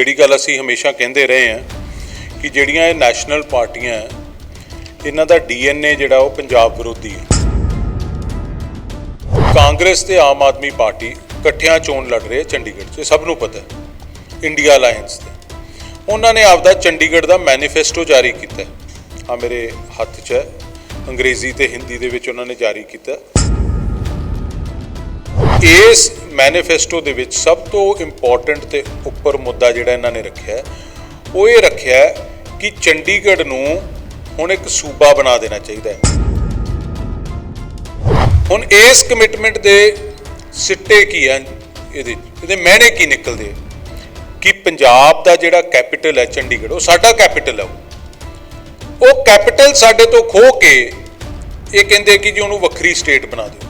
ਜਿਹੜੀ ਗੱਲ ਅਸੀਂ ਹਮੇਸ਼ਾ ਕਹਿੰਦੇ ਰਹੇ ਹਾਂ ਕਿ ਜਿਹੜੀਆਂ ਇਹ ਨੈਸ਼ਨਲ ਪਾਰਟੀਆਂ ਹੈ, ਇਹਨਾਂ ਦਾ ਡੀਐਨਏ ਜਿਹੜਾ ਉਹ ਪੰਜਾਬ ਵਿਰੋਧੀ ਹੈ। ਕਾਂਗਰਸ ਤੇ ਆਮ ਆਦਮੀ ਪਾਰਟੀ ਇਕੱਠਿਆਂ ਚੋਣ ਲੜ ਰਹੇ ਚੰਡੀਗੜ੍ਹ 'ਚ ਸਭ ਨੂੰ ਪਤਾ ਹੈ ਇੰਡੀਆ ਅਲਾਈਅੰਸ ਤੇ। ਉਹਨਾਂ ਨੇ ਆਪਦਾ ਚੰਡੀਗੜ੍ਹ ਦਾ ਮੈਨੀਫੈਸਟੋ ਜਾਰੀ ਕੀਤਾ ਆ ਮੇਰੇ ਹੱਥ 'ਚ ਹੈ ਅੰਗਰੇਜ਼ੀ ਤੇ ਹਿੰਦੀ ਦੇ ਵਿੱਚ ਉਹਨਾਂ ਨੇ ਜਾਰੀ ਕੀਤਾ ਇਸ ਮੈਨੀਫੈਸਟੋ ਦੇ ਵਿੱਚ ਸਭ ਤੋਂ ਇੰਪੋਰਟੈਂਟ ਤੇ ਉੱਪਰ ਮੁੱਦਾ ਜਿਹੜਾ ਇਹਨਾਂ ਨੇ ਰੱਖਿਆ ਉਹ ਇਹ ਰੱਖਿਆ ਕਿ ਚੰਡੀਗੜ੍ਹ ਨੂੰ ਹੁਣ ਇੱਕ ਸੂਬਾ ਬਣਾ ਦੇਣਾ ਚਾਹੀਦਾ ਹੈ। ਹੁਣ ਇਸ ਕਮਿਟਮੈਂਟ ਦੇ ਸਿੱਟੇ ਕੀ ਹਨ ਇਹਦੇ ਇਹਦੇ ਮਹਿਣੇ ਕੀ ਨਿਕਲਦੇ ਕਿ ਪੰਜਾਬ ਦਾ ਜਿਹੜਾ ਕੈਪੀਟਲ ਹੈ ਚੰਡੀਗੜ੍ਹ, ਉਹ ਸਾਡਾ ਕੈਪੀਟਲ ਹੈ ਉਹ। ਉਹ ਕੈਪੀਟਲ ਸਾਡੇ ਤੋਂ ਖੋ ਕੇ ਇਹ ਕਹਿੰਦੇ ਕਿ ਜੀ ਉਹਨੂੰ ਵੱਖਰੀ ਸਟੇਟ ਬਣਾ ਦਿਓ।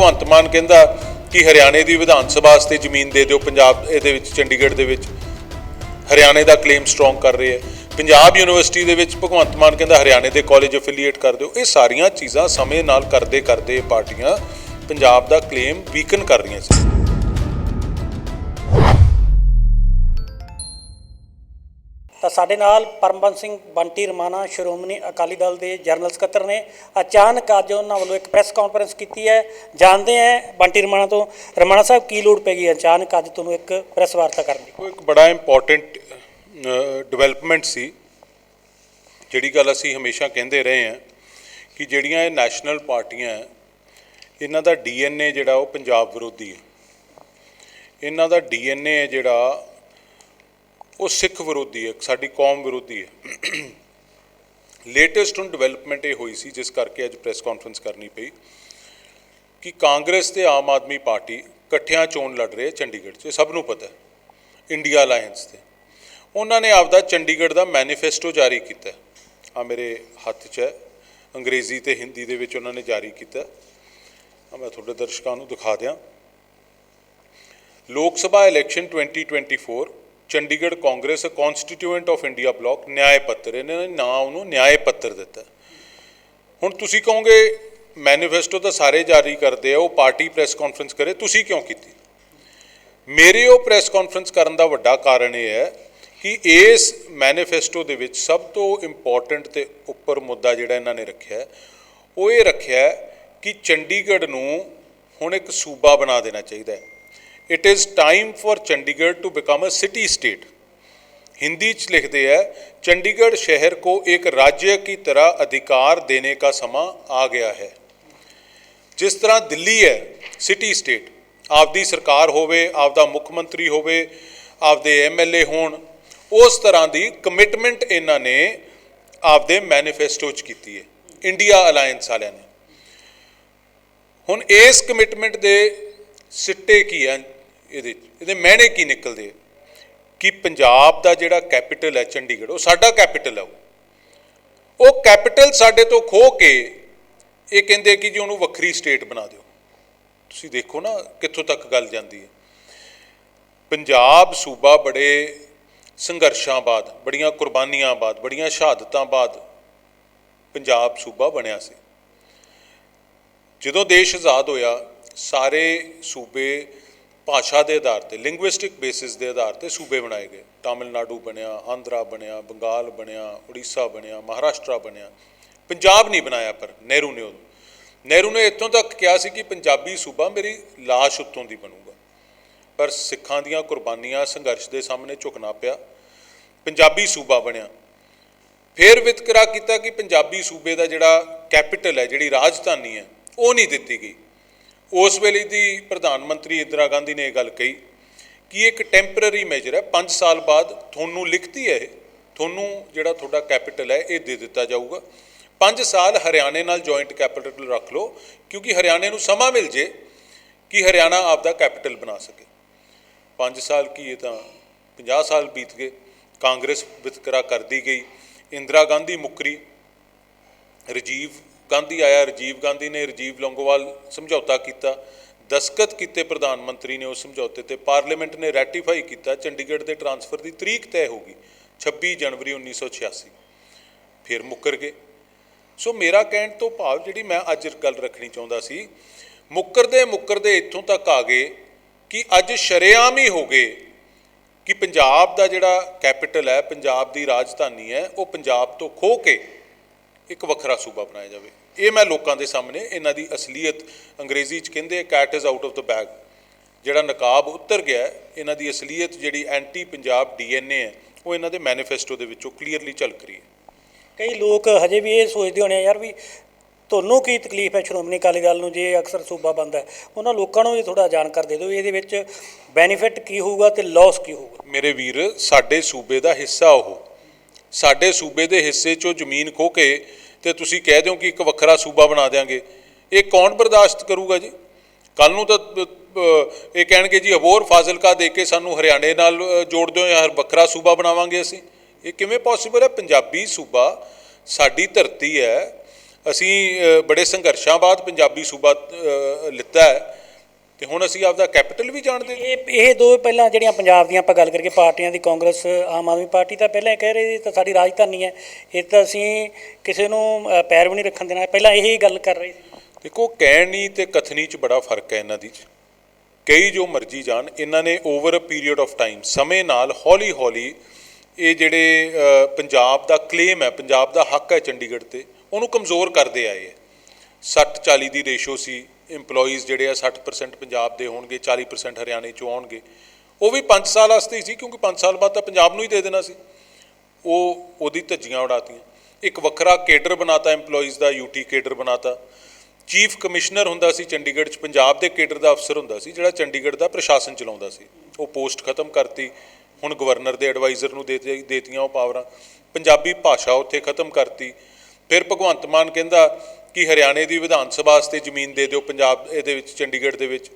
ਭਗਵੰਤ ਮਾਨ ਕਹਿੰਦਾ ਕਿ ਹਰਿਆਣੇ ਦੀ ਵਿਧਾਨ ਸਭਾ ਵਾਸਤੇ ਜ਼ਮੀਨ ਦੇ ਦਿਓ, ਪੰਜਾਬ ਇਹਦੇ ਵਿੱਚ, ਚੰਡੀਗੜ੍ਹ ਦੇ ਵਿੱਚ। ਹਰਿਆਣੇ ਦਾ ਕਲੇਮ ਸਟਰੋਂਗ ਕਰ ਰਹੇ ਹੈ। ਪੰਜਾਬ ਯੂਨੀਵਰਸਿਟੀ ਦੇ ਵਿੱਚ ਭਗਵੰਤ ਮਾਨ ਕਹਿੰਦਾ ਹਰਿਆਣੇ ਦੇ ਕਾਲਜ ਅਫੀਲੀਏਟ ਕਰ ਦਿਓ। ਇਹ ਸਾਰੀਆਂ ਚੀਜ਼ਾਂ ਸਮੇਂ ਨਾਲ ਕਰਦੇ ਕਰਦੇ ਇਹ ਪਾਰਟੀਆਂ ਪੰਜਾਬ ਦਾ ਕਲੇਮ ਵੀਕਨ ਕਰ ਰਹੀਆਂ ਸੀ। ਤਾਂ ਸਾਡੇ ਨਾਲ ਪਰਮਬੰਸ ਸਿੰਘ ਬੰਟੀ ਰਮਾਣਾ, ਸ਼੍ਰੋਮਣੀ ਅਕਾਲੀ ਦਲ ਦੇ ਜਨਰਲ ਸਕੱਤਰ ਨੇ। ਅਚਾਨਕ ਅੱਜ ਉਹਨਾਂ ਵੱਲੋਂ ਇੱਕ ਪ੍ਰੈਸ ਕਾਨਫਰੰਸ ਕੀਤੀ ਹੈ। ਜਾਣਦੇ ਹਾਂ ਬੰਟੀ ਰਮਾਣਾ ਤੋਂ, ਰਮਾਣਾ ਸਾਹਿਬ ਕੀ ਲੋੜ ਪੈ ਗਈ ਅਚਾਨਕ ਅੱਜ ਤੁਹਾਨੂੰ ਇੱਕ ਪ੍ਰੈਸ ਵਾਰਤਾ ਕਰਨ ਦੀ? ਉਹ ਇੱਕ ਬੜਾ ਇੰਪੋਰਟੈਂਟ ਡਿਵੈਲਪਮੈਂਟ ਸੀ। ਜਿਹੜੀ ਗੱਲ ਅਸੀਂ ਹਮੇਸ਼ਾ ਕਹਿੰਦੇ ਰਹੇ ਹਾਂ ਕਿ ਜਿਹੜੀਆਂ ਇਹ ਨੈਸ਼ਨਲ ਪਾਰਟੀਆਂ ਇਹਨਾਂ ਦਾ ਡੀਐਨਏ ਜਿਹੜਾ ਉਹ ਪੰਜਾਬ ਵਿਰੋਧੀ ਹੈ। ਇਹਨਾਂ ਦਾ ਡੀਐਨਏ ਹੈ ਜਿਹੜਾ ਉਹ ਸਿੱਖ ਵਿਰੋਧੀ ਹੈ, ਸਾਡੀ ਕੌਮ ਵਿਰੋਧੀ ਹੈ। ਲੇਟੈਸਟ ਹੁਣ ਡਿਵੈਲਪਮੈਂਟ ਇਹ ਹੋਈ ਸੀ, ਜਿਸ ਕਰਕੇ ਅੱਜ ਪ੍ਰੈਸ ਕਾਨਫਰੰਸ ਕਰਨੀ ਪਈ, ਕਿ ਕਾਂਗਰਸ ਤੇ ਆਮ ਆਦਮੀ ਪਾਰਟੀ ਇਕੱਠਿਆਂ ਚੋਣ ਲੜ ਰਹੇ ਚੰਡੀਗੜ੍ਹ 'ਚ ਸਭ ਨੂੰ ਪਤਾ ਇੰਡੀਆ ਅਲਾਈਅੰਸ ਤੇ। ਉਹਨਾਂ ਨੇ ਆਪਦਾ ਚੰਡੀਗੜ੍ਹ ਦਾ ਮੈਨੀਫੈਸਟੋ ਜਾਰੀ ਕੀਤਾ ਆ ਮੇਰੇ ਹੱਥ 'ਚ ਹੈ, ਅੰਗਰੇਜ਼ੀ ਤੇ ਹਿੰਦੀ ਦੇ ਵਿੱਚ ਉਹਨਾਂ ਨੇ ਜਾਰੀ ਕੀਤਾ ਆ ਮੈਂ ਤੁਹਾਡੇ ਦਰਸ਼ਕਾਂ ਨੂੰ ਦਿਖਾ ਦਿਆਂ। Lok Sabha election 2024 Chandigarh Congress constituent of India bloc Nyay Patra ਇਹਨਾਂ ਨੇ ਨਾਂ ਉਹਨੂੰ ਨਿਆਏ ਪੱਤਰ ਦਿੱਤਾ। ਹੁਣ ਤੁਸੀਂ ਕਹੋਗੇ ਮੈਨੀਫੈਸਟੋ ਤਾਂ ਸਾਰੇ ਜਾਰੀ ਕਰਦੇ ਆ, ਉਹ ਪਾਰਟੀ ਪ੍ਰੈਸ ਕਾਨਫਰੰਸ ਕਰੇ, ਤੁਸੀਂ ਕਿਉਂ ਕੀਤੀ? ਮੇਰੇ ਉਹ ਪ੍ਰੈਸ ਕਾਨਫਰੰਸ ਕਰਨ ਦਾ ਵੱਡਾ ਕਾਰਨ ਇਹ ਹੈ ਕਿ ਇਸ ਮੈਨੀਫੈਸਟੋ ਦੇ ਵਿੱਚ ਸਭ ਤੋਂ ਇੰਪੋਰਟੈਂਟ ਤੇ ਉੱਪਰ ਮੁੱਦਾ ਜਿਹੜਾ ਇਹਨਾਂ ਨੇ ਰੱਖਿਆ, ਉਹ ਇਹ ਰੱਖਿਆ ਕਿ ਚੰਡੀਗੜ੍ਹ ਨੂੰ ਹੁਣ ਇੱਕ ਸੂਬਾ ਬਣਾ ਦੇਣਾ ਚਾਹੀਦਾ ਹੈ। It is time for Chandigarh to become a city state Hindi 'ਚ ਲਿਖਦੇ हैं ਚੰਡੀਗੜ੍ਹ ਸ਼ਹਿਰ ਕੋ ਇੱਕ ਰਾਜ ਕੀ ਤਰ੍ਹਾਂ ਅਧਿਕਾਰ ਦੇਣੇ का ਸਮਾਂ ਆ ਗਿਆ ਹੈ। ਜਿਸ ਤਰ੍ਹਾਂ ਦਿੱਲੀ ਹੈ ਸਿਟੀ ਸਟੇਟ ਆਪਦੀ ਸਰਕਾਰ ਹੋਵੇ, ਆਪਦਾ ਮੁੱਖ ਮੰਤਰੀ ਹੋਵੇ, ਆਪਦੇ ਐਮਐਲਏ ਹੋਣ, ਉਸ ਤਰ੍ਹਾਂ ਦੀ ਕਮਿਟਮੈਂਟ ਇਹਨਾਂ ਨੇ ਆਪਦੇ ਮੈਨੀਫੈਸਟੋ 'ਚ ਕੀਤੀ ਹੈ ਇੰਡੀਆ ਅਲਾਈਅੰਸ ਵਾਲਿਆਂ ਨੇ। ਹੁਣ ਇਸ ਕਮਿਟਮੈਂਟ ਦੇ ਸਿੱਟੇ ਕੀ ਹੈ ਇਹਦੇ ਇਹਦੇ ਮਹਿਣੇ ਕੀ ਨਿਕਲਦੇ ਕਿ ਪੰਜਾਬ ਦਾ ਜਿਹੜਾ ਕੈਪੀਟਲ ਹੈ ਚੰਡੀਗੜ੍ਹ, ਉਹ ਸਾਡਾ ਕੈਪੀਟਲ ਹੈ ਉਹ। ਉਹ ਕੈਪੀਟਲ ਸਾਡੇ ਤੋਂ ਖੋ ਕੇ ਇਹ ਕਹਿੰਦੇ ਕਿ ਜੀ ਉਹਨੂੰ ਵੱਖਰੀ ਸਟੇਟ ਬਣਾ ਦਿਓ। ਤੁਸੀਂ ਦੇਖੋ ਨਾ ਕਿੱਥੋਂ ਤੱਕ ਗੱਲ ਜਾਂਦੀ ਹੈ। ਪੰਜਾਬ ਸੂਬਾ ਬੜੇ ਸੰਘਰਸ਼ਾਂ ਬਾਅਦ, ਬੜੀਆਂ ਕੁਰਬਾਨੀਆਂ ਬਾਅਦ, ਬੜੀਆਂ ਸ਼ਹਾਦਤਾਂ ਬਾਅਦ ਪੰਜਾਬ ਸੂਬਾ ਬਣਿਆ ਸੀ। ਜਦੋਂ ਦੇਸ਼ ਆਜ਼ਾਦ ਹੋਇਆ, ਸਾਰੇ ਸੂਬੇ ਭਾਸ਼ਾ ਦੇ ਆਧਾਰ ਤੇ ਲਿੰਗੁਇਸਟਿਕ ਬੇਸਿਸ ਦੇ ਆਧਾਰ ਤੇ ਸੂਬੇ ਬਣਾਏ ਗਏ। ਤਾਮਿਲਨਾਡੂ ਬਣਿਆ, ਆਂਧਰਾ ਬਣਿਆ, ਬੰਗਾਲ ਬਣਿਆ, ਉੜੀਸਾ ਬਣਿਆ, ਮਹਾਰਾਸ਼ਟਰ ਬਣਿਆ। ਪੰਜਾਬ ਨਹੀਂ ਬਣਾਇਆ ਪਰ, ਨਹਿਰੂ ਨੇ ਉਹ ਨਹਿਰੂ ਨੇ ਇੱਥੋਂ ਤੱਕ ਕਿਹਾ ਸੀ ਕਿ ਪੰਜਾਬੀ ਸੂਬਾ ਮੇਰੀ ਲਾਸ਼ ਉੱਤੋਂ ਦੀ ਬਣੂਗਾ। ਪਰ ਸਿੱਖਾਂ ਦੀਆਂ ਕੁਰਬਾਨੀਆਂ ਸੰਘਰਸ਼ ਦੇ ਸਾਹਮਣੇ ਝੁਕਣਾ ਪਿਆ। ਪੰਜਾਬੀ ਸੂਬਾ ਬਣਿਆ। ਫਿਰ ਵਿਤਕਰਾ ਕੀਤਾ ਕਿ ਪੰਜਾਬੀ ਸੂਬੇ ਦਾ ਜਿਹੜਾ ਕੈਪੀਟਲ ਹੈ, ਜਿਹੜੀ ਰਾਜਧਾਨੀ ਹੈ, ਉਹ ਨਹੀਂ ਦਿੱਤੀ ਗਈ। ਉਸ ਵੇਲੇ ਦੀ ਪ੍ਰਧਾਨ ਮੰਤਰੀ ਇੰਦਰਾ ਗਾਂਧੀ ਨੇ ਇਹ ਗੱਲ ਕਹੀ ਕਿ ਇੱਕ ਟੈਂਪਰੇਰੀ ਮੈਜਰ ਹੈ। 5 ਸਾਲ ਬਾਅਦ ਤੁਹਾਨੂੰ ਲਿਖਤੀ ਹੈ ਇਹ। ਤੁਹਾਨੂੰ ਜਿਹੜਾ ਤੁਹਾਡਾ ਕੈਪੀਟਲ ਹੈ, ਇਹ ਦੇ ਦਿੱਤਾ ਜਾਊਗਾ। 5 ਸਾਲ ਹਰਿਆਣੇ ਨਾਲ ਜੁਆਇੰਟ ਕੈਪੀਟਲ ਰੱਖ ਲਓ, ਕਿਉਂਕਿ ਹਰਿਆਣੇ ਨੂੰ ਸਮਾਂ ਮਿਲ ਜੇ ਕਿ ਹਰਿਆਣਾ ਆਪਦਾ ਕੈਪੀਟਲ ਬਣਾ ਸਕੇ। 5 ਸਾਲ ਕੀ ਇਹ ਤਾਂ 50 ਸਾਲ ਬੀਤ ਗਏ। ਕਾਂਗਰਸ ਵਿਤਕਰਾ ਕਰਦੀ ਗਈ। ਇੰਦਰਾ ਗਾਂਧੀ ਮੁੱਕਰੀ। ਰਾਜੀਵ ਗਾਂਧੀ ਆਇਆ, ਰਾਜੀਵ ਗਾਂਧੀ ਨੇ ਰਾਜੀਵ ਲੌਂਗੋਵਾਲ ਸਮਝੌਤਾ ਕੀਤਾ ਦਸਕਤ ਕੀਤੇ ਪ੍ਰਧਾਨ ਮੰਤਰੀ ਨੇ ਉਸ ਸਮਝੌਤੇ ਤੇ ਪਾਰਲੀਮੈਂਟ ਨੇ ਰੈਟੀਫਾਈ ਕੀਤਾ, ਚੰਡੀਗੜ੍ਹ ਦੇ ਟਰਾਂਸਫਰ ਦੀ ਤਰੀਕ ਤੈਅ ਹੋ ਗਈ 26 ਜਨਵਰੀ 1986 ਫਿਰ ਮੁੱਕਰ ਗਏ। ਸੋ ਮੇਰਾ ਕਹਿਣ ਤੋਂ ਭਾਵ ਜਿਹੜੀ ਮੈਂ ਅੱਜ ਗੱਲ ਰੱਖਣੀ ਚਾਹੁੰਦਾ ਸੀ, ਮੁੱਕਰਦੇ ਮੁੱਕਰਦੇ ਇੱਥੋਂ ਤੱਕ ਆ ਗਏ ਕਿ ਅੱਜ ਸ਼ਰੇਆਮ ਹੀ ਹੋ ਗਏ ਕਿ ਪੰਜਾਬ ਦਾ ਜਿਹੜਾ ਕੈਪੀਟਲ ਹੈ, ਪੰਜਾਬ ਦੀ ਰਾਜਧਾਨੀ ਹੈ, ਉਹ ਪੰਜਾਬ ਤੋਂ ਖੋ ਕੇ ਇੱਕ ਵੱਖਰਾ ਸੂਬਾ ਬਣਾਇਆ ਜਾਵੇ। ਇਹ ਮੈਂ ਲੋਕਾਂ ਦੇ ਸਾਹਮਣੇ ਇਹਨਾਂ ਦੀ ਅਸਲੀਅਤ ਅੰਗਰੇਜ਼ੀ 'ਚ ਕਹਿੰਦੇ cat is out of the bag ਜਿਹੜਾ ਨਕਾਬ ਉਤਰ ਗਿਆ ਇਹਨਾਂ ਦੀ ਅਸਲੀਅਤ ਜਿਹੜੀ ਐਂਟੀ ਪੰਜਾਬ ਡੀਐਨਏ ਹੈ ਉਹ ਇਹਨਾਂ ਦੇ ਮੈਨੀਫੈਸਟੋ ਦੇ ਵਿੱਚੋਂ ਕਲੀਅਰਲੀ ਝਲਕ ਰਹੀ ਹੈ। ਕਈ ਲੋਕ ਹਜੇ ਵੀ ਇਹ ਸੋਚਦੇ ਹੋਣੇ ਆ ਯਾਰ ਵੀ ਤੁਹਾਨੂੰ ਕੀ ਤਕਲੀਫ ਹੈ ਸ਼੍ਰੋਮਣੀ ਅਕਾਲੀ ਦਲ ਨੂੰ ਜੇ ਅਕਸਰ ਸੂਬਾ ਬੰਦ ਹੈ? ਉਹਨਾਂ ਲੋਕਾਂ ਨੂੰ ਵੀ ਥੋੜਾ ਜਾਣਕਾਰੀ ਦੇ ਦਿਓ ਇਹਦੇ ਵਿੱਚ ਬੈਨੀਫਿਟ ਕੀ ਹੋਊਗਾ ਤੇ ਲਾਸ ਕੀ ਹੋਊਗਾ। ਮੇਰੇ ਵੀਰ ਸਾਡੇ ਸੂਬੇ ਦਾ ਹਿੱਸਾ ਉਹ ਸਾਡੇ ਸੂਬੇ ਦੇ ਹਿੱਸੇ 'ਚੋਂ ਜ਼ਮੀਨ ਖੋ ਕੇ ਤੇ ਤੁਸੀਂ ਕਹਿ ਦਿਓ ਕਿ ਇੱਕ ਵੱਖਰਾ ਸੂਬਾ ਬਣਾ ਦਿਆਂਗੇ। ਇਹ ਕੌਣ ਬਰਦਾਸ਼ਤ ਕਰੂਗਾ ਜੀ? ਕੱਲ ਨੂੰ ਤਾਂ ਇਹ ਕਹਿਣਗੇ ਜੀ ਅਬੋਰ ਫਾਜ਼ਿਲਕਾ ਦੇ ਕੇ ਸਾਨੂੰ ਹਰਿਆਣੇ ਨਾਲ ਜੋੜ ਦਿਓ ਜਾਂ ਵੱਖਰਾ ਸੂਬਾ ਬਣਾਵਾਂਗੇ ਅਸੀਂ। ਇਹ ਕਿਵੇਂ ਪੋਸੀਬਲ ਹੈ? ਪੰਜਾਬੀ ਸੂਬਾ ਸਾਡੀ ਧਰਤੀ ਹੈ। ਅਸੀਂ ਬੜੇ ਸੰਘਰਸ਼ਾਂ ਬਾਅਦ ਪੰਜਾਬੀ ਸੂਬਾ ਲਿੱਤਾ ਹੈ। ਤੇ ਹੁਣ ਅਸੀਂ ਆਪਦਾ ਕੈਪੀਟਲ ਵੀ ਜਾਣਦੇ ਇਹ ਇਹ ਦੋ ਪਹਿਲਾਂ ਜਿਹੜੀਆਂ ਪੰਜਾਬ ਦੀਆਂ ਆਪਾਂ ਗੱਲ ਕਰਕੇ ਪਾਰਟੀਆਂ ਦੀ ਕਾਂਗਰਸ ਆਮ ਆਦਮੀ ਪਾਰਟੀ ਤਾਂ ਪਹਿਲਾਂ ਇਹ ਕਹਿ ਰਹੀ ਸੀ ਤਾਂ ਸਾਡੀ ਰਾਜਧਾਨੀ ਹੈ। ਇਹ ਤਾਂ ਅਸੀਂ ਕਿਸੇ ਨੂੰ ਪੈਰ ਵੀ ਨਹੀਂ ਰੱਖਣ ਦੇਣਾ। ਪਹਿਲਾਂ ਇਹੀ ਗੱਲ ਕਰ ਰਹੇ ਸੀ। ਦੇਖੋ ਕਹਿਣੀ ਤੇ ਕਥਨੀ ਚ ਬੜਾ ਫ਼ਰਕ ਹੈ ਇਹਨਾਂ ਦੀ। ਕਈ ਜੋ ਮਰਜ਼ੀ ਜਾਣ ਇਹਨਾਂ ਨੇ over a period of time ਸਮੇਂ ਨਾਲ ਹੌਲੀ ਹੌਲੀ ਇਹ ਜਿਹੜੇ ਪੰਜਾਬ ਦਾ ਕਲੇਮ ਹੈ ਪੰਜਾਬ ਦਾ ਹੱਕ ਹੈ ਚੰਡੀਗੜ੍ਹ ਤੇ ਉਹਨੂੰ ਕਮਜ਼ੋਰ ਕਰਦੇ ਆਏ ਹੈ। 60 40 ਦੀ ਰੇਸ਼ੋ ਸੀ EMPLOYEES ਜਿਹੜੇ ਆ 60% ਪੰਜਾਬ ਦੇ ਹੋਣਗੇ 40% ਹਰਿਆਣੇ ਚੋਂ ਆਉਣਗੇ। ਉਹ ਵੀ 5 ਸਾਲ ਵਾਸਤੇ ਹੀ ਸੀ, ਕਿਉਂਕਿ 5 ਸਾਲ ਬਾਅਦ ਤਾਂ ਪੰਜਾਬ ਨੂੰ ਹੀ ਦੇ ਦੇਣਾ ਸੀ। ਉਹ ਉਹਦੀ ਧੱਜੀਆਂ ਉਡਾਤੀਆਂ। ਇੱਕ ਵੱਖਰਾ ਕੇਡਰ ਬਣਾਤਾ EMPLOYEES ਦਾ ਯੂਟੀ ਕੇਡਰ ਬਣਾਤਾ। ਚੀਫ ਕਮਿਸ਼ਨਰ ਹੁੰਦਾ ਸੀ ਚੰਡੀਗੜ੍ਹ 'ਚ, ਪੰਜਾਬ ਦੇ ਕੇਡਰ ਦਾ ਅਫਸਰ ਹੁੰਦਾ ਸੀ, ਜਿਹੜਾ ਚੰਡੀਗੜ੍ਹ ਦਾ ਪ੍ਰਸ਼ਾਸਨ ਚਲਾਉਂਦਾ ਸੀ। ਉਹ ਪੋਸਟ ਖਤਮ ਕਰਤੀ। ਹੁਣ ਗਵਰਨਰ ਦੇ ਐਡਵਾਈਜ਼ਰ ਨੂੰ ਦੇ- ਦੇਤੀਆਂ ਉਹ ਪਾਵਰਾਂ। ਪੰਜਾਬੀ ਭਾਸ਼ਾ ਉੱਥੇ ਖਤਮ ਕਰਤੀ। ਫਿਰ ਭਗਵੰਤ ਮਾਨ ਕਹਿੰਦਾ ਕਿ ਹਰਿਆਣੇ ਦੀ ਵਿਧਾਨ ਸਭਾ ਵਾਸਤੇ ਜ਼ਮੀਨ ਦੇ ਦਿਓ, ਪੰਜਾਬ ਇਹਦੇ ਵਿੱਚ, ਚੰਡੀਗੜ੍ਹ ਦੇ ਵਿੱਚ।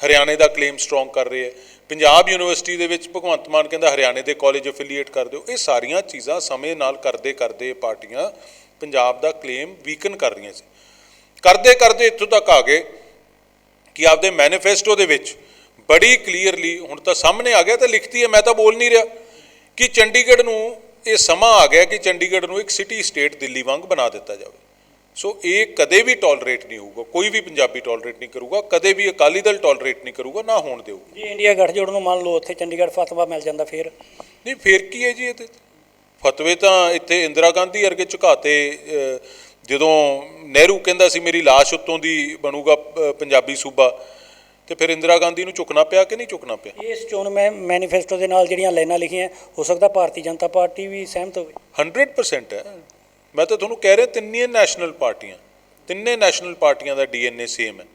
ਹਰਿਆਣੇ ਦਾ ਕਲੇਮ ਸਟਰੋਂਗ ਕਰ ਰਹੇ ਹੈ। ਪੰਜਾਬ ਯੂਨੀਵਰਸਿਟੀ ਦੇ ਵਿੱਚ ਭਗਵੰਤ ਮਾਨ ਕਹਿੰਦਾ ਹਰਿਆਣੇ ਦੇ ਕਾਲਜ ਅਫੀਲੀਏਟ ਕਰ ਦਿਓ। ਇਹ ਸਾਰੀਆਂ ਚੀਜ਼ਾਂ ਸਮੇਂ ਨਾਲ ਕਰਦੇ ਕਰਦੇ ਇਹ ਪਾਰਟੀਆਂ ਪੰਜਾਬ ਦਾ ਕਲੇਮ ਵੀਕਨ ਕਰ ਰਹੀਆਂ ਸੀ। ਕਰਦੇ ਕਰਦੇ ਇੱਥੋਂ ਤੱਕ ਆ ਗਏ ਕਿ ਆਪਦੇ ਮੈਨੀਫੈਸਟੋ ਦੇ ਵਿੱਚ ਬੜੀ ਕਲੀਅਰਲੀ ਹੁਣ ਤਾਂ ਸਾਹਮਣੇ ਆ ਗਿਆ ਤਾਂ ਲਿਖਤੀ ਹੈ, ਮੈਂ ਤਾਂ ਬੋਲ ਨਹੀਂ ਰਿਹਾ ਕਿ ਚੰਡੀਗੜ੍ਹ ਨੂੰ ਇਹ ਸਮਾਂ ਆ ਗਿਆ ਕਿ ਚੰਡੀਗੜ੍ਹ ਨੂੰ ਇੱਕ ਸਿਟੀ ਸਟੇਟ ਦਿੱਲੀ ਵਾਂਗ ਬਣਾ ਦਿੱਤਾ ਜਾਵੇ। ਸੋ ਇਹ ਕਦੇ ਵੀ ਟੋਲਰੇਟ ਨਹੀਂ ਹੋਊਗਾ ਕੋਈ ਵੀ ਪੰਜਾਬੀ ਟੋਲਰੇਟ ਨਹੀਂ ਕਰੂਗਾ ਕਦੇ ਵੀ ਅਕਾਲੀ ਦਲ ਟੋਲਰੇਟ ਨਹੀਂ ਕਰੂਗਾ ਨਾ ਹੋਣ ਦੇਊਗਾ। ਜੇ ਇੰਡੀਆ ਗੱਠਜੋੜ ਨੂੰ ਮੰਨ ਲਓ ਉੱਥੇ ਚੰਡੀਗੜ੍ਹ ਫਤਵਾ ਮਿਲ ਜਾਂਦਾ ਫਿਰ। ਨਹੀਂ ਫੇਰ ਕੀ ਹੈ ਜੀ ਇਹ ਤੇ ਫਤਵੇ ਤਾਂ ਇੱਥੇ ਇੰਦਰਾ ਗਾਂਧੀ ਵਰਗੇ ਝੁਕਾਤੇ ਜਦੋਂ ਨਹਿਰੂ ਕਹਿੰਦਾ ਸੀ ਮੇਰੀ ਲਾਸ਼ ਉੱਤੋਂ ਦੀ ਬਣੂਗਾ ਪੰਜਾਬੀ ਸੂਬਾ ਤੇ ਫਿਰ ਇੰਦਰਾ ਗਾਂਧੀ ਨੂੰ ਝੁਕਣਾ ਪਿਆ ਕਿ ਨਹੀਂ ਝੁਕਣਾ ਪਿਆ? ਇਸ ਚੋਣ ਮੈਂ ਮੈਨੀਫੈਸਟੋ ਦੇ ਨਾਲ ਜਿਹੜੀਆਂ ਲਾਈਨਾਂ ਲਿਖੀਆਂ ਹੋ ਸਕਦਾ ਭਾਰਤੀ ਜਨਤਾ ਪਾਰਟੀ ਵੀ ਸਹਿਮਤ ਹੋਵੇ। 100% ਹੈ। ਮੈਂ ਤਾਂ ਤੁਹਾਨੂੰ ਕਹਿ ਰਿਹਾ ਤਿੰਨੇ ਨੈਸ਼ਨਲ ਪਾਰਟੀਆਂ ਤਿੰਨੇ ਨੈਸ਼ਨਲ ਪਾਰਟੀਆਂ ਦਾ ਡੀਐਨਏ ਸੇਮ ਹੈ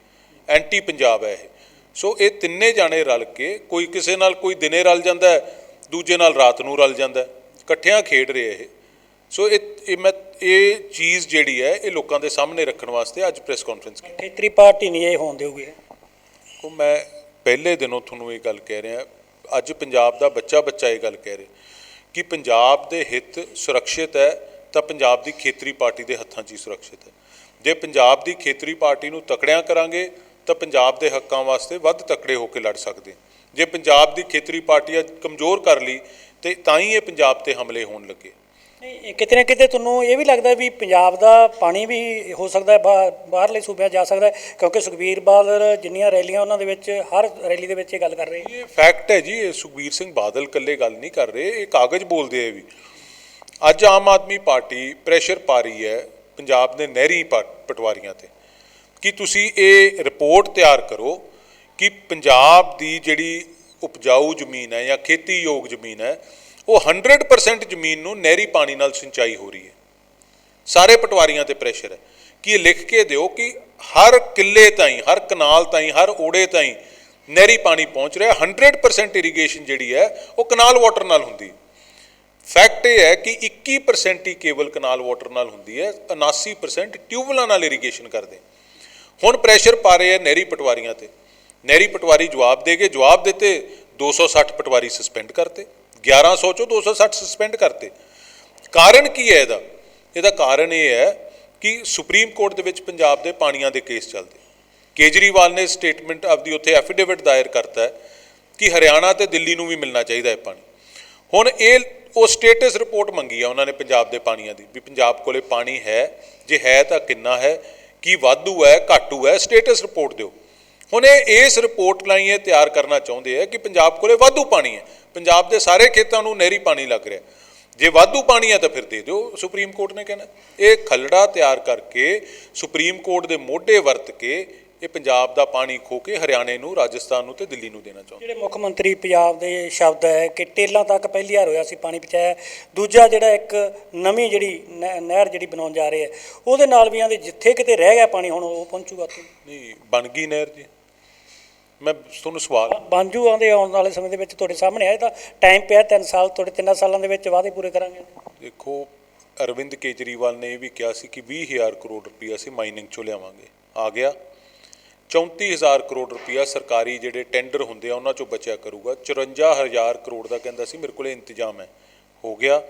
ਐਂਟੀ ਪੰਜਾਬ ਹੈ ਇਹ। ਸੋ ਇਹ ਤਿੰਨੇ ਜਾਣੇ ਰਲ ਕੇ ਕੋਈ ਕਿਸੇ ਨਾਲ ਕੋਈ ਦਿਨੇ ਰਲ ਜਾਂਦਾ ਹੈ ਦੂਜੇ ਨਾਲ ਰਾਤ ਨੂੰ ਰਲ ਜਾਂਦਾ ਹੈ ਇਕੱਠਿਆਂ ਖੇਡ ਰਹੇ ਇਹ। ਸੋ ਇਹ ਇਹ ਮੈਂ ਇਹ ਚੀਜ਼ ਜਿਹੜੀ ਹੈ ਇਹ ਲੋਕਾਂ ਦੇ ਸਾਹਮਣੇ ਰੱਖਣ ਵਾਸਤੇ ਅੱਜ ਪ੍ਰੈਸ ਕਾਨਫਰੰਸ ਕੀਤੀ। ਖੇਤਰੀ ਪਾਰਟੀ ਨਹੀਂ ਇਹ ਹੋਣ ਦੇਊਗੀ ਉਹ ਮੈਂ ਪਹਿਲੇ ਦਿਨੋਂ ਤੁਹਾਨੂੰ ਇਹ ਗੱਲ ਕਹਿ ਰਿਹਾ ਅੱਜ ਪੰਜਾਬ ਦਾ ਬੱਚਾ ਬੱਚਾ ਇਹ ਗੱਲ ਕਹਿ ਰਿਹਾ ਕਿ ਪੰਜਾਬ ਦੇ ਹਿੱਤ ਸੁਰੱਖਿਅਤ ਹੈ ਤਾਂ ਪੰਜਾਬ ਦੀ ਖੇਤਰੀ ਪਾਰਟੀ ਦੇ ਹੱਥਾਂ 'ਚ ਹੀ ਸੁਰੱਖਿਅਤ ਹੈ। ਜੇ ਪੰਜਾਬ ਦੀ ਖੇਤਰੀ ਪਾਰਟੀ ਨੂੰ ਤਕੜਿਆਂ ਕਰਾਂਗੇ ਤਾਂ ਪੰਜਾਬ ਦੇ ਹੱਕਾਂ ਵਾਸਤੇ ਵੱਧ ਤਕੜੇ ਹੋ ਕੇ ਲੜ ਸਕਦੇ। ਜੇ ਪੰਜਾਬ ਦੀ ਖੇਤਰੀ ਪਾਰਟੀ ਅੱਜ ਕਮਜ਼ੋਰ ਕਰ ਲਈ ਤੇ ਤਾਂ ਹੀ ਇਹ ਪੰਜਾਬ ਤੇ ਹਮਲੇ ਹੋਣ ਲੱਗੇ। ਕਿਤੇ ਨਾ ਕਿਤੇ ਤੁਹਾਨੂੰ ਇਹ ਵੀ ਲੱਗਦਾ ਵੀ ਪੰਜਾਬ ਦਾ ਪਾਣੀ ਵੀ ਹੋ ਸਕਦਾ ਬਾਹਰਲੇ ਸੂਬਿਆਂ ਜਾ ਸਕਦਾ ਕਿਉਂਕਿ ਸੁਖਬੀਰ ਬਾਦਲ ਜਿੰਨੀਆਂ ਰੈਲੀਆਂ ਉਹਨਾਂ ਦੇ ਵਿੱਚ ਹਰ ਰੈਲੀ ਦੇ ਵਿੱਚ ਇਹ ਗੱਲ ਕਰ ਰਹੇ ਇਹ ਫੈਕਟ ਹੈ ਜੀ ਇਹ ਸੁਖਬੀਰ ਸਿੰਘ ਬਾਦਲ ਇਕੱਲੇ ਗੱਲ ਨਹੀਂ ਕਰ ਰਹੇ ਇਹ ਕਾਗਜ਼ ਬੋਲਦੇ ਆ ਵੀ। ਅੱਜ ਆਮ ਆਦਮੀ ਪਾਰਟੀ ਪ੍ਰੈਸ਼ਰ ਪਾ ਰਹੀ ਹੈ ਪੰਜਾਬ ਦੇ ਨਹਿਰੀ ਪਟਵਾਰੀਆਂ ਤੇ। ਕਿ ਤੁਸੀਂ ਇਹ ਰਿਪੋਰਟ ਤਿਆਰ ਕਰੋ ਕਿ ਪੰਜਾਬ ਦੀ ਜਿਹੜੀ ਉਪਜਾਊ ਜ਼ਮੀਨ ਹੈ ਜਾਂ ਖੇਤੀਯੋਗ ਜ਼ਮੀਨ ਹੈ, ਉਹ 100% ਜ਼ਮੀਨ ਨੂੰ ਨਹਿਰੀ ਪਾਣੀ ਨਾਲ ਸਿੰਚਾਈ ਹੋ ਰਹੀ ਹੈ। ਸਾਰੇ ਪਟਵਾਰੀਆਂ ਤੇ ਪ੍ਰੈਸ਼ਰ ਹੈ। ਕਿ ਇਹ ਲਿਖ ਕੇ ਦਿਓ ਕਿ ਹਰ ਕਿੱਲੇ ਤਾਈਂ, ਹਰ ਕਨਾਲ ਤਾਈਂ, ਹਰ ਓੜੇ ਤਾਈਂ ਨਹਿਰੀ ਪਾਣੀ ਪਹੁੰਚ ਰਿਹਾ 100% ਇਰੀਗੇਸ਼ਨ ਜਿਹੜੀ ਹੈ, ਉਹ ਕਨਾਲ ਵਾਟਰ ਨਾਲ ਹੁੰਦੀ ਹੈ। ਫੈਕਟ ਇਹ ਹੈ ਕਿ 21% ਹੀ ਕੇਬਲ ਕਨਾਲ ਵਾਟਰ ਨਾਲ ਹੁੰਦੀ ਹੈ 79% ਟਿਊਬਵੈਲਾਂ ਨਾਲ ਇਰੀਗੇਸ਼ਨ ਕਰਦੇ। ਹੁਣ ਪ੍ਰੈਸ਼ਰ ਪਾ ਰਹੇ ਹੈ ਨਹਿਰੀ ਪਟਵਾਰੀਆਂ ਤੇ। ਨਹਿਰੀ ਪਟਵਾਰੀ ਜਵਾਬ ਦੇ ਕੇ ਜਵਾਬ ਦਿੱਤੇ 260 ਪਟਵਾਰੀ ਸਸਪੈਂਡ ਕਰਤੇ 1100 ਚੋਂ 260 ਸਸਪੈਂਡ ਕਰਤੇ। ਕਾਰਨ ਕੀ ਹੈ ਇਹਦਾ? ਇਹਦਾ ਕਾਰਨ ਇਹ ਹੈ ਕਿ ਸੁਪਰੀਮ ਕੋਰਟ ਦੇ ਵਿੱਚ ਪੰਜਾਬ ਦੇ ਪਾਣੀਆਂ ਦੇ ਕੇਸ ਚੱਲਦੇ। ਕੇਜਰੀਵਾਲ ਨੇ ਸਟੇਟਮੈਂਟ ਆਪਦੀ ਉੱਥੇ ਐਫੀਡੇਵਿਟ ਦਾਇਰ ਕਰਤਾ ਕਿ ਹਰਿਆਣਾ ਤੇ ਦਿੱਲੀ ਨੂੰ ਵੀ ਮਿਲਣਾ ਚਾਹੀਦਾ ਹੈ ਪਾਣੀ। ਹੁਣ ਇਹ ਉਹ ਸਟੇਟਸ ਰਿਪੋਰਟ ਮੰਗੀ ਆ ਉਹਨਾਂ ਨੇ ਪੰਜਾਬ ਦੇ ਪਾਣੀਆਂ ਦੀ, ਵੀ ਪੰਜਾਬ ਕੋਲੇ ਪਾਣੀ ਹੈ, ਜੇ ਹੈ ਤਾਂ ਕਿੰਨਾ ਹੈ, ਕੀ ਵਾਧੂ ਹੈ, ਘਾਟੂ ਹੈ ਸਟੇਟਸ ਰਿਪੋਰਟ ਦਿਓ। ਹੁਣ ਇਹ, ਇਸ ਰਿਪੋਰਟ ਲਈ ਇਹ ਤਿਆਰ ਕਰਨਾ ਚਾਹੁੰਦੇ ਆ ਕਿ ਪੰਜਾਬ ਕੋਲੇ ਵਾਧੂ ਪਾਣੀ ਹੈ। ਪੰਜਾਬ ਦੇ ਸਾਰੇ ਖੇਤਾਂ ਨੂੰ ਨਹਿਰੀ ਪਾਣੀ ਲੱਗ ਰਿਹਾ। ਜੇ ਵਾਧੂ ਪਾਣੀ ਹੈ ਤਾਂ ਫਿਰ ਦੇ ਦਿਓ, ਸੁਪਰੀਮ ਕੋਰਟ ਨੇ ਕਹਿਣਾ। ਇਹ ਖਲੜਾ ਤਿਆਰ ਕਰਕੇ, ਸੁਪਰੀਮ ਕੋਰਟ ਦੇ ਮੋਢੇ ਵਰਤ ਕੇ ਇਹ ਪੰਜਾਬ ਦਾ ਪਾਣੀ ਖੋ ਕੇ ਹਰਿਆਣੇ ਨੂੰ ਰਾਜਸਥਾਨ ਨੂੰ ਤੇ ਦਿੱਲੀ ਨੂੰ ਦੇਣਾ ਚਾਹੁੰਦੇ ਜਿਹੜੇ ਮੁੱਖ ਮੰਤਰੀ ਪੰਜਾਬ ਦੇ ਸ਼ਬਦ ਹੈ ਕਿ ਟੇਲਾਂ ਤੱਕ ਪਹਿਲੀ ਵਾਰ ਹੋਇਆ ਸੀ ਪਾਣੀ ਪਹੁੰਚਾਇਆ ਦੂਜਾ ਜਿਹੜਾ ਇੱਕ ਨਵੀਂ ਜਿਹੜੀ ਨਹਿ- ਨਹਿਰ ਜਿਹੜੀ ਬਣਾਉਣ ਜਾ ਰਹੇ ਹੈ ਉਹਦੇ ਨਾਲ ਵੀ ਆਂਦੇ ਜਿੱਥੇ ਕਿਤੇ ਰਹਿ ਗਿਆ ਪਾਣੀ ਹੁਣ ਉਹ ਪਹੁੰਚੂਗਾ ਉੱਥੇ। ਨਹੀਂ ਬਣ ਗਈ ਨਹਿਰ ਜੀ। ਮੈਂ ਤੁਹਾਨੂੰ ਸਵਾਲ ਬਾਂਜੂ ਆਂਦੇ ਆਉਣ ਵਾਲੇ ਸਮੇਂ ਦੇ ਵਿੱਚ ਤੁਹਾਡੇ ਸਾਹਮਣੇ ਆਏ ਤਾਂ ਟਾਈਮ ਪਿਆ 3 ਸਾਲ ਤੁਹਾਡੇ 3 ਸਾਲਾਂ ਦੇ ਵਿੱਚ ਵਾਅਦੇ ਪੂਰੇ ਕਰਾਂਗੇ। ਦੇਖੋ ਅਰਵਿੰਦ ਕੇਜਰੀਵਾਲ ਨੇ ਇਹ ਵੀ ਕਿਹਾ ਸੀ ਕਿ 20000 ਕਰੋੜ ਰੁਪਈਆ ਅਸੀਂ ਮਾਈਨਿੰਗ ਚੋਂ ਲਿਆਵਾਂਗੇ। ਆ ਗਿਆ। 34000 ਕਰੋੜ ਰੁਪਈਆ ਸਰਕਾਰੀ ਜਿਹੜੇ ਟੈਂਡਰ ਹੁੰਦੇ ਆ, ਉਹਨਾਂ ਚੋਂ ਬਚਿਆ ਕਰੂਗਾ। 54000 ਕਰੋੜ ਦਾ ਕਹਿੰਦਾ ਸੀ, ਮੇਰੇ ਕੋਲੇ ਇੰਤਜ਼ਾਮ ਹੈ। ਹੋ ਗਿਆ।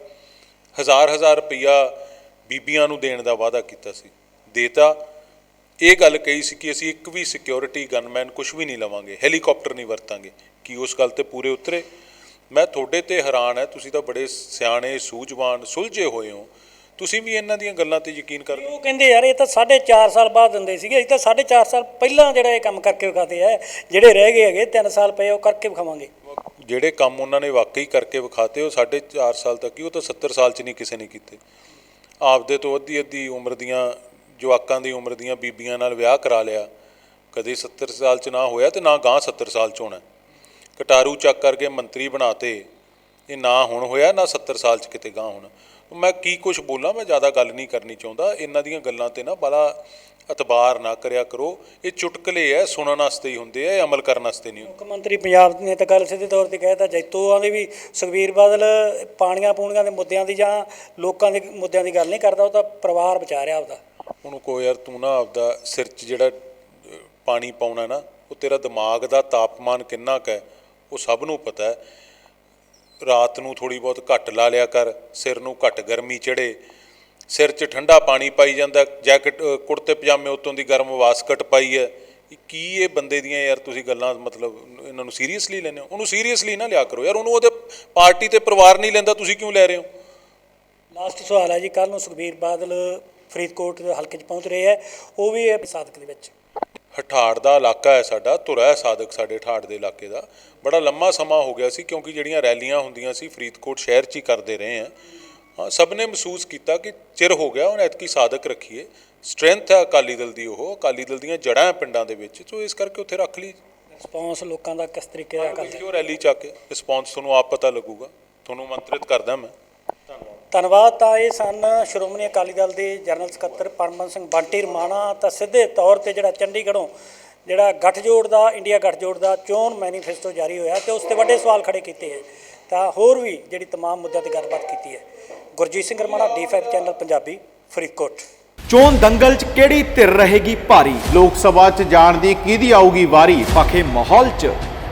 ਹਜ਼ਾਰ ਹਜ਼ਾਰ ਰੁਪਈਆ ਬੀਬੀਆਂ ਨੂੰ ਦੇਣ ਦਾ ਵਾਅਦਾ ਕੀਤਾ ਸੀ। ਦੇਤਾ। ਇਹ ਗੱਲ ਕਹੀ ਸੀ ਕਿ ਅਸੀਂ ਇੱਕ ਵੀ ਸਿਕਿਉਰਿਟੀ ਗਨਮੈਨ ਕੁਝ ਵੀ ਨਹੀਂ ਲਵਾਂਗੇ ਹੈਲੀਕਾਪਟਰ ਨਹੀਂ ਵਰਤਾਂਗੇ। ਕੀ ਉਸ ਗੱਲ ਤੇ ਪੂਰੇ ਉਤਰੇ? ਮੈਂ ਤੁਹਾਡੇ ਤੇ ਹੈਰਾਨ ਹੈ, ਤੁਸੀਂ ਤਾਂ ਬੜੇ ਸਿਆਣੇ, ਸੂਝਵਾਨ, ਸੁਲਝੇ ਹੋਏ ਹੋ। ਤੁਸੀਂ ਵੀ ਇਹਨਾਂ ਦੀਆਂ ਗੱਲਾਂ ਤੇ ਯਕੀਨ ਕਰ ਉਹ ਕਹਿੰਦੇ ਯਾਰ ਇਹ ਤਾਂ 4.5 ਸਾਲ ਬਾਅਦ ਦਿੰਦੇ ਸੀਗੇ। ਅਸੀਂ ਤਾਂ 4.5 ਸਾਲ ਪਹਿਲਾਂ ਜਿਹੜਾ ਇਹ ਕੰਮ ਕਰਕੇ ਵਿਖਾਤੇ ਆ ਜਿਹੜੇ ਰਹਿ ਗਏ ਹੈਗੇ 3 ਸਾਲ ਪਏ ਉਹ ਕਰਕੇ ਵਿਖਾਵਾਂਗੇ। ਜਿਹੜੇ ਕੰਮ ਉਹਨਾਂ ਨੇ ਵਾਕਈ ਕਰਕੇ ਵਿਖਾਤੇ ਉਹ 4.5 ਸਾਲ ਤੱਕ ਹੀ ਉਹ ਤਾਂ 70 ਸਾਲ ਚ ਨਹੀਂ ਕਿਸੇ ਨੇ ਕੀਤੇ। ਆਪਦੇ ਤੋਂ ਅੱਧੀ ਅੱਧੀ ਉਮਰ ਦੀਆਂ ਜਵਾਕਾਂ ਦੀ ਉਮਰ ਦੀਆਂ ਬੀਬੀਆਂ ਨਾਲ ਵਿਆਹ ਕਰਾ ਲਿਆ। ਕਦੇ 70 ਸਾਲ ਚ ਨਾ ਹੋਇਆ ਤੇ ਨਾ ਗਾਂ 70 ਸਾਲ ਚ ਹੋਣਾ। ਕਟਾਰੂ ਚੱਕ ਕਰਕੇ ਮੰਤਰੀ ਬਣਾਤੇ। ਇਹ ਨਾ ਹੁਣ ਹੋਇਆ ਨਾ 70 ਸਾਲ ਚ ਕਿਤੇ ਗਾਂ ਹੋਣਾ। ਮੈਂ ਕੀ ਕੁਝ ਬੋਲਾਂ ਮੈਂ ਜ਼ਿਆਦਾ ਗੱਲ ਨਹੀਂ ਕਰਨੀ ਚਾਹੁੰਦਾ। ਇਹਨਾਂ ਦੀਆਂ ਗੱਲਾਂ ਤੇ ਨਾ ਬੜਾ ਇਤਬਾਰ ਨਾ ਕਰਿਆ ਕਰੋ। ਇਹ ਚੁਟਕਲੇ ਐ ਸੁਣਨ ਵਾਸਤੇ ਹੀ ਹੁੰਦੇ ਐ ਅਮਲ ਕਰਨ ਵਾਸਤੇ ਨਹੀਂ ਮੁੱਖ ਮੰਤਰੀ ਪੰਜਾਬ ਨੇ ਤਾਂ ਗੱਲ ਸਿੱਧੇ ਤੌਰ ਤੇ ਕਹਿਤਾ ਜੈਤੋਆਂ ਦੇ ਵੀ ਸੁਖਬੀਰ ਬਾਦਲ ਪਾਣੀਆਂ ਪੂਣੀਆਂ ਦੇ ਮੁੱਦਿਆਂ ਦੀ ਜਾਂ ਲੋਕਾਂ ਦੇ ਮੁੱਦਿਆਂ ਦੀ ਗੱਲ ਨਹੀਂ ਕਰਦਾ ਉਹ ਤਾਂ ਪਰਿਵਾਰ ਬਚਾ ਰਿਹਾ ਆਪਦਾ। ਉਹਨੂੰ ਕਹੋ ਯਾਰ ਤੂੰ ਨਾ ਆਪਦਾ ਸਿਰ 'ਚ ਜਿਹੜਾ ਪਾਣੀ ਪਾਉਣਾ ਨਾ ਉਹ ਤੇਰਾ ਦਿਮਾਗ ਦਾ ਤਾਪਮਾਨ ਕਿੰਨਾ ਕੁ ਹੈ ਉਹ ਸਭ ਨੂੰ ਪਤਾ ਹੈ ਰਾਤ ਨੂੰ ਥੋੜੀ ਬਹੁਤ ਘੱਟ ਲਾ ਲਿਆ ਕਰ, ਸਿਰ ਨੂੰ ਘੱਟ ਗਰਮੀ ਚੜੇ ਸਿਰ 'ਚ ਠੰਡਾ ਪਾਣੀ ਪਾਈ ਜਾਂਦਾ, ਜੈਕਟ ਕੁੜਤੇ ਪਜਾਮੇ ਉੱਤੋਂ ਦੀ ਗਰਮ ਵਾਸਕਟ ਪਾਈ ਹੈ। ਕੀ ਇਹ ਬੰਦੇ ਦੀਆਂ ਯਾਰ ਤੁਸੀਂ ਗੱਲਾਂ ਮਤਲਬ ਇਹਨਾਂ ਨੂੰ ਸੀਰੀਅਸਲੀ ਲੈਂਦੇ ਹੋ? ਉਹਨੂੰ ਸੀਰੀਅਸਲੀ ਨਾ ਲਿਆ ਕਰੋ ਯਾਰ, ਉਹਨੂੰ ਉਹਦੇ ਪਾਰਟੀ ਤੇ ਪਰਿਵਾਰ ਨਹੀਂ ਲੈਂਦਾ, ਤੁਸੀਂ ਕਿਉਂ ਲੈ ਰਹੇ ਹੋ? ਲਾਸਟ ਸਵਾਲ ਹੈ ਜੀ ਕੱਲ ਨੂੰ ਸੁਖਬੀਰ ਬਾਦਲ ਫਰੀਦਕੋਟ ਦੇ ਹਲਕੇ 'ਚ ਪਹੁੰਚ ਰਹੇ ਹੈ, ਉਹ ਵੀ ਇਹ ਸਾਦਕ ਦੇ ਵਿੱਚ। ਹਠਾੜ ਦਾ ਇਲਾਕਾ ਹੈ ਸਾਡਾ ਧੁਰਾ ਹੈ ਸਾਦਕ ਸਾਡੇ ਠਾੜ ਦੇ ਇਲਾਕੇ ਦਾ। ਬੜਾ ਲੰਮਾ ਸਮਾਂ ਹੋ ਗਿਆ ਸੀ ਕਿਉਂਕਿ ਜਿਹੜੀਆਂ ਰੈਲੀਆਂ ਹੁੰਦੀਆਂ ਸੀ ਫਰੀਦਕੋਟ ਸ਼ਹਿਰ 'ਚ ਹੀ ਕਰਦੇ ਰਹੇ ਆ ਹਾਂ ਸਭ ਨੇ ਮਹਿਸੂਸ ਕੀਤਾ ਕਿ ਚਿਰ ਹੋ ਗਿਆ ਹੁਣ ਐਤਕੀ ਸਾਦਕ ਰੱਖੀਏ। ਸਟਰੈਂਥ ਹੈ ਅਕਾਲੀ ਦਲ ਦੀ ਉਹ ਅਕਾਲੀ ਦਲ ਦੀਆਂ ਜੜ੍ਹਾਂ ਹੈ ਪਿੰਡਾਂ ਦੇ ਵਿੱਚ ਸੋ ਇਸ ਕਰਕੇ ਉੱਥੇ ਰੱਖ ਲਈ। ਰਿਸਪੌਂਸ ਲੋਕਾਂ ਦਾ ਕਿਸ ਤਰੀਕੇ ਦਾ ਕਰਦੇ ਕਿਉਂ ਰੈਲੀ ਚ ਆ ਕੇ ਰਿਸਪੌਂਸ ਤੁਹਾਨੂੰ ਆਪ ਪਤਾ ਲੱਗੂਗਾ। ਤੁਹਾਨੂੰ ਮੰਤਰਿਤ ਕਰਦਾ ਮੈਂ। ਧੰਨਵਾਦ ਤਾਂ ਇਹ ਸਨ ਸ਼੍ਰੋਮਣੀ ਅਕਾਲੀ ਦਲ ਦੇ ਜਨਰਲ ਸਕੱਤਰ ਪਰਮਬੰਸ ਸਿੰਘ ਬੰਟੀ ਰਮਾਣਾ ਤਾਂ ਸਿੱਧੇ ਤੌਰ ਤੇ ਜਿਹੜਾ ਚੰਡੀਗੜ੍ਹੋਂ ਜਿਹੜਾ ਗੱਠਜੋੜ ਦਾ ਇੰਡੀਆ ਗੱਠਜੋੜ ਦਾ ਚੋਣ ਮੈਨੀਫੈਸਟੋ ਜਾਰੀ ਹੋਇਆ ਤੇ ਉਸ ਤੇ ਵੱਡੇ ਸਵਾਲ ਖੜੇ ਕੀਤੇ ਹੈ ਤਾਂ ਹੋਰ ਵੀ ਜਿਹੜੀ तमाम ਮੁੱਦਿਆਂ ਤੇ ਗੱਲਬਾਤ ਕੀਤੀ ਹੈ Gurjeet Singh Ramana D five channel Punjabi Faridkot ਚੋਣ ਦੰਗਲ 'ਚ ਕਿਹੜੀ ਧਿਰ ਰਹੇਗੀ ਭਾਰੀ ਲੋਕ ਸਭਾ 'ਚ ਜਾਣ ਦੀ ਕਿਹਦੀ ਆਊਗੀ ਵਾਰੀ ਪਖੇ ਮਾਹੌਲ 'ਚ